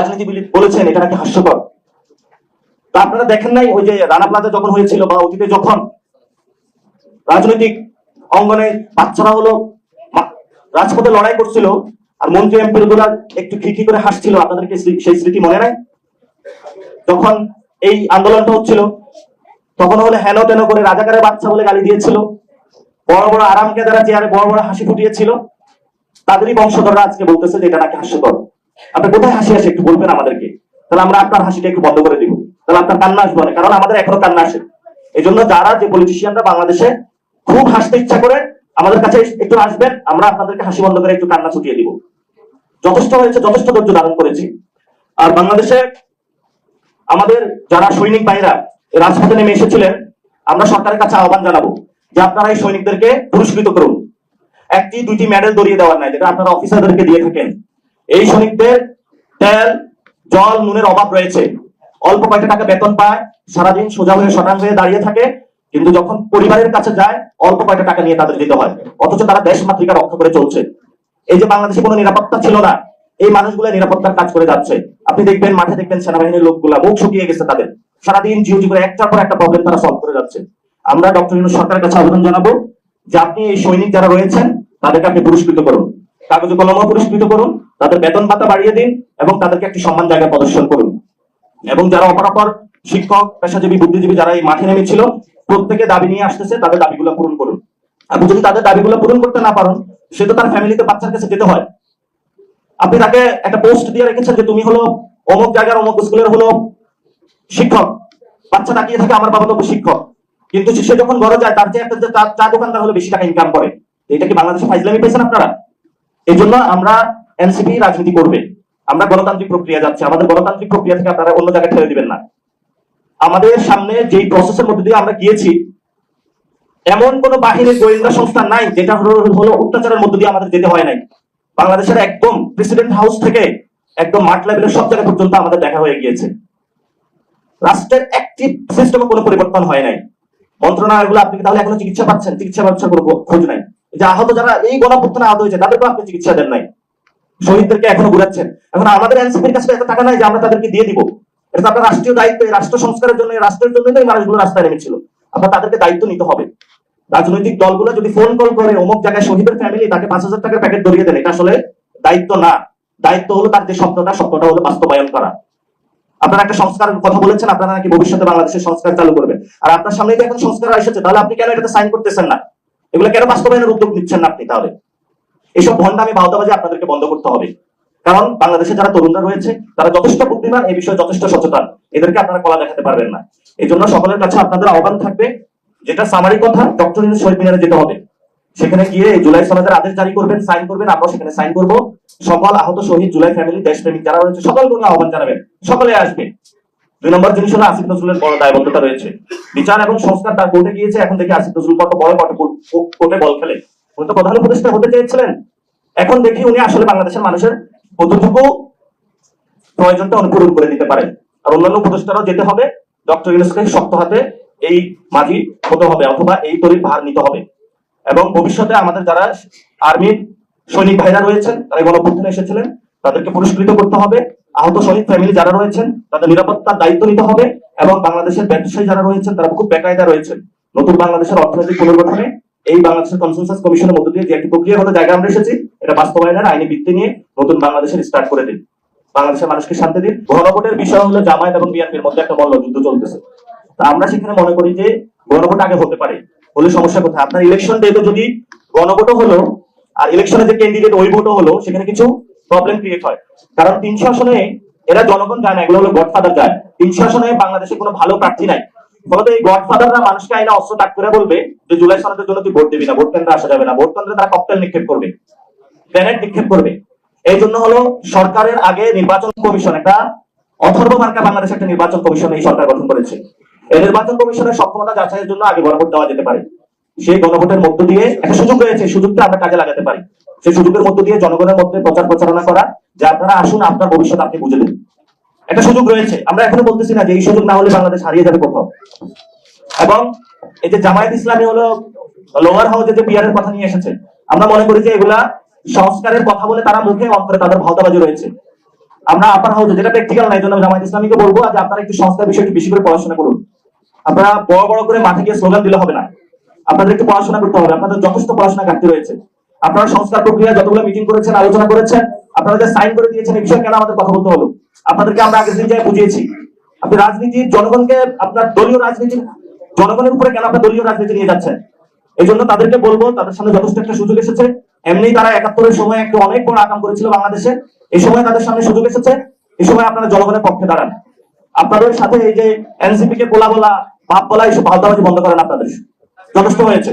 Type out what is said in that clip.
রাজনীতিবিদ বলেছেন, এটা নাকি হাস্যকর? তা আপনারা দেখেন নাই, ওই যে রানা প্লাজা যখন হয়েছিল বা অতীতে যখন রাজনৈতিক অঙ্গনে বাচ্চারা হলো রাজপথে লড়াই করছিল, আর মন্ত্রী এমপি গুলা একটু খিখি করে হাসছিল, আপনাদেরকে সেই স্মৃতি মনে নাই? যখন এই আন্দোলনটা হচ্ছিল, তখন হলে হেন তেন করে রাজাকারের বাচ্চা বলে গালি দিয়েছিল, বড় বড় আরাম কেদারা চেয়ারে বড় বড় হাসি ফুটিয়েছিল, তাদেরই বংশধররা আজকে বলতেছে যে এটা নাকি হাস্যকর। আপনি কোথায় হাসি আসে একটু বলবেন আমাদেরকে? তাহলে আমরা আপনার হাসিটা একটু বন্ধ করে দিব। তাহলে আপনার কান্না আসবে না, কারণ আমাদের এখনও কান্না আসে এই জন্য যারা যে পলিটিশিয়ানরা বাংলাদেশে খুব হাসতে ইচ্ছা করে আমাদের কাছে একটু আসবেন, আমরা আপনাদেরকে হাসি বন্ধ করে একটু কান্না ছুটিয়ে দিব। যথেষ্ট হয়েছে, যথেষ্ট ধৈর্য ধারণ করেছি। আর বাংলাদেশে আমাদের যারা সৈনিক ভাইরা রাজপথে নেমে এসেছিলেন, আমরা সরকারের কাছে আহ্বান জানাব যে আপনারা এই সৈনিকদেরকে পুরস্কৃত করুন। একটি, দুইটি মেডেল দরিয়ে দেওয়ার নাই, যেটা আপনারা অফিসারদেরকে দিয়ে থাকেন। এই সৈনিকদের তেল, জল, নুনের অভাব রয়েছে। অল্প কয়েকটা টাকা বেতন পায়, সারাদিন সোজা হয়ে শটাং হয়ে দাঁড়িয়ে থাকে, কিন্তু যখন পরিবারের কাছে যায়, অল্প কয়েকটা টাকা নিয়ে তাদের দিতে হয়। অথচ তারা দেশ মাতৃকা রক্ষা করে চলছে। এই যে বাংলাদেশে কোনো নিরাপত্তা ছিল না, এই মানুষগুলো নিরাপত্তার কাজ করে যাচ্ছে। আপনি দেখবেন, মাঠে দেখবেন সেনাবাহিনীর লোকগুলা মুখ শুকিয়ে গেছে তাদের। সারাদিন জিওজি করে একটার পর একটা প্রবলেম তারা সলভ করে যাচ্ছে। আমরা ডক্টর ইউনুস সরকারের কাছে আবেদন জানাব যে আপনি এই সৈনিক যারা রয়েছেন, তাদেরকে আপনি পুরস্কৃত করুন। কাগজে কলমও পুরস্কৃত করুন। তাদের বেতন ভাতা বাড়িয়ে দিন এবং তাদেরকে একটি সম্মান জায়গায় প্রদর্শন করুন। এবং যারা অপরাপর শিক্ষক, পেশাজীবী, বুদ্ধিজীবী যারা এই মাঠে নেমেছিল, প্রত্যেকে দাবি নিয়ে আসতেছে, তাদের দাবিগুলো পূরণ করুন। আপনি যদি তাদের দাবিগুলো পূরণ করতে না পারেন, সে তো তার ফ্যামিলিতে বাচ্চার কাছে যেতে হয়। আপনি তাকে একটা পোস্ট দিয়ে রেখেছেন যে তুমি হলো অমুক জায়গার, অমুক স্কুলের হলো শিক্ষক। বাচ্চা তাকিয়ে থাকে, আমার বাবা তো শিক্ষক। কিন্তু সে যখন ঘরে যায়, তার যে একটা চা- দোকানদার হলো, বেশি টাকা ইনকাম করে। এটা কি বাংলাদেশে ফাইজলামি পেয়েছেন আপনারা? এই জন্য আমরা এনসিপি রাজনীতি করবে। আমরা গণতান্ত্রিক প্রক্রিয়া যাচ্ছে। আমাদের গণতান্ত্রিক প্রক্রিয়া থেকে আপনারা অন্য জায়গায় ঠেলে দিবেন না। আমাদের সামনে যেই প্রসেসের মধ্যে দিয়ে আমরা গিয়েছি, এমন কোন বাহিনীর গোয়েন্দা সংস্থা নাই, যেটা হলো অত্যাচারের মধ্যে দিয়ে আমাদের যেতে হয় নাই। বাংলাদেশের একদম প্রেসিডেন্ট হাউস থেকে একদম মাঠ লেভেলের সব জায়গা পর্যন্ত আমাদের দেখা হয়ে গিয়েছে। রাষ্ট্রের একটি সিস্টেমে কোনো পরিবর্তন হয় নাই। মন্ত্রণালয়গুলো, আপনি তাহলে এখনও চিকিৎসা পাচ্ছেন? চিকিৎসা ব্যবস্থা কোনো খোঁজ নাই। যে আহত যারা, এই গণপুত্তনে আহত হয়েছে, তাদেরকেও আপনি চিকিৎসা দেন নাই। শহীদদেরকে এখনও ঘুরাচ্ছেন। এখন আমাদের এনসিপির কাছে এত টাকা নাই যে আমরা তাদেরকে দিয়ে দিব। এটা আপনার রাষ্ট্রীয় দায়িত্ব, এই রাষ্ট্র সংস্কারের জন্য রাষ্ট্রের জন্য এই মানুষগুলো রাস্তায় নেমেছিল। আপনার তাদেরকে দায়িত্ব নিতে হবে। রাজনৈতিক দলগুলো যদি ফোন কল করে, অমুক জায়গায় শহীদের ফ্যামিলি তাকে পাঁচ হাজার টাকার প্যাকেট ধরিয়ে দেন, এটা আসলে দায়িত্ব না। দায়িত্ব হলো তার যে স্বপ্নটা স্বপ্নটা হলো বাস্তবায়ন করা। আপনারা একটা সংস্কারের কথা বলেছেন, আপনারা নাকি ভবিষ্যতে বাংলাদেশের সংস্কার চালু করবেন। আর আপনার সামনে এখন সংস্কার এসেছে, তাহলে আপনি কেন এটাতে সাইন করতেছেন না? এগুলো কেন বাস্তবায়নের উদ্যোগ নিচ্ছেন না আপনি তাহলে? এইসব ভণ্ডামি বাউতাবাজি আপনাদেরকে বন্ধ করতে হবে। কারণ বাংলাদেশে যারা তরুণরা রয়েছে, তারা যথেষ্ট বুদ্ধিমান, এই বিষয়ে যথেষ্ট সচেতন। এদেরকে আপনারা কলা দেখাতে পারবেন না। এই জন্য সকলের কাছে আপনাদের আহ্বান থাকবে, যেটা সামারি কথা ডক্টর ইউনুস শহীদ মিনারে যেতে হবে। সেখানে গিয়ে জুলাই সনদের আদেশ জারি করবেন সাইন করবেন আমরা সেখানে সাইন করব। সকল আহত, শহীদ, জুলাই ফ্যামিলি দেশপ্রেমিক যারা রয়েছে, সকলকে আহ্বান জানাবেন। সকলে আসবে। দুই নম্বর জিনিস হলো আসিফ নজরুলের বড় দায়বদ্ধতা রয়েছে। বিচার এবং সংস্কার তার কোর্টে গিয়েছে, এখন দেখি আসিফ নজরুল কত বড় কত কোর্টে বল খেলে। উনি তো প্রধান উপদেষ্টা হতে চেয়েছিলেন। এখন দেখি উনি আসলে বাংলাদেশের মানুষের কতটুকু প্রয়োজনটা উনি পূরণ করে দিতে পারেন। আর অন্যান্য উপদেষ্টারাও যেতে হবে। ডক্টর ইউনুসকে শক্ত হাতে এই মাঝি হতে হবে, অথবা এই তরির ভার নিতে হবে। এবং ভবিষ্যতে আমাদের যারা আর্মির সৈনিক ভাইরা রয়েছেন, তারা গণঅভ্যুত্থানে এসেছিলেন, তাদেরকে পুরস্কৃত করতে হবে। আহত শহীদ ফ্যামিলি যারা রয়েছেন, তাদের নিরাপত্তার দায়িত্ব নিতে হবে। এবং বাংলাদেশের ব্যবসায়ী যারা রয়েছেন, তারা খুব বেকায়দা রয়েছেন। নতুন বাংলাদেশের অর্থনৈতিক পুনর্গঠনে এই বাংলাদেশের কনসেনসাস কমিশনের মধ্য দিয়ে যে একটি প্রক্রিয়াগত জায়গা আমরা এসেছি, এটা বাস্তবায়নের আইনি ভিত্তি নিয়ে নতুন বাংলাদেশের স্টার্ট করে দিন। বাংলাদেশের মানুষকে শান্তি দিন। গণভোটের বিষয় হলো জামায়াত এবং বিএনপির মধ্যে একটা মল্ল যুদ্ধ চলতেছে। তা আমরা সেখানে মনে করি যে গণভোট আগে হতে পারে। হলে সমস্যা কোথায়? আপনার ইলেকশন ডেতে যদি গণভোটও হলো, আর ইলেকশনে যে ক্যান্ডিডেট ওই ভোটও হলো, সেখানে কিছু প্রবলেম ক্রিয়েট হয়। কারণ তিনশো আসনে এরা জনগণ যায় না, এগুলো হলো গডফাদার যায়। তিনশো আসনে বাংলাদেশে কোনো ভালো প্রার্থী নাই। ফলত এই গডফাদাররা মানুষকে আইনা অস্ত্র করে বলবে যে জুলাই জন্য তুই ভোট দিবি না, ভোট কেন্দ্রে আসা যাবে না। ভোট কেন্দ্রে তারা ককটেল নিক্ষেপ করবে। নিক্ষেপ করবে। এই জন্য হলো সরকারের আগে নির্বাচন কমিশন, একটা অথর্ব মার্কা বাংলাদেশ একটা নির্বাচন কমিশন এই সরকার গঠন করেছে। এই নির্বাচন কমিশনের সক্ষমতা যাচাইয়ের জন্য আগে গণভোট দেওয়া যেতে পারে। সেই গণভোটের মধ্য দিয়ে একটা সুযোগ রয়েছে সুযোগটা আমরা কাজে লাগাতে পারি। সেই সুযোগের মধ্য দিয়ে জনগণের মধ্যে প্রচার প্রচারণা করা, যে আপনারা আসুন, আপনার ভবিষ্যৎ আপনি বুঝে দিন একটা সুযোগ রয়েছে। আমরা এখনও বলতেছি না যে এই সুযোগ না হলে বাংলাদেশ হারিয়ে যাবে কোথাও। এবং এই যে জামায়াত ইসলামী হলো লোয়ার হাউসে যে পিয়ারের কথা নিয়ে এসেছে, আমরা মনে করি যে এগুলা সংস্কারের কথা বলে তারা মুখে অন্তরে তাদের ভাওতাবাজি রয়েছে। আমরা আপার হাউসে যেটা প্র্যাকটিক্যাল নাই জন্য জামায়াত ইসলামীকে বলব যে আপনারা একটু সংস্কার বিষয়টি বেশি করে পড়াশোনা করুন। আপনারা বড় বড় করে মাঠে গিয়ে স্লোগান দিলে হবে না। আপনাদের একটু পড়াশোনা করতে হবে। আপনাদের যথেষ্ট পড়াশোনা ঘাটতি রয়েছে। আপনারা সংস্কার প্রক্রিয়া যতগুলো মিটিং করেছেন, আলোচনা করেছেন, আপনারা যে সাইন করে দিয়েছেন এই বিষয়ে কেন আমাদের কথা বলতে হলো? আপনাদেরকে আমরা আগের দিন যাই বুঝিয়েছি, আপনি রাজনীতির জনগণকে, আপনার দলীয় রাজনীতি জনগণের উপরে কেন আপনার দলীয় রাজনীতি নিয়ে যাচ্ছেন? এই জন্য তাদেরকে বলব, তাদের সামনে যথেষ্ট একটা সুযোগ এসেছে। এমনি তারা একাত্তরের সময় একটা অনেক বড় আকাম করেছিল বাংলাদেশে। এই সময় তাদের সামনে সুযোগ এসেছে। এই সময় আপনারা জনগণের পক্ষে দাঁড়ান। আপনাদের সাথে এই যে এনসিপি কে বলা বলা, বাপ বলা, এইসব ভাওতাবাজি বন্ধ করেন আপনাদের। যথেষ্ট হয়েছে।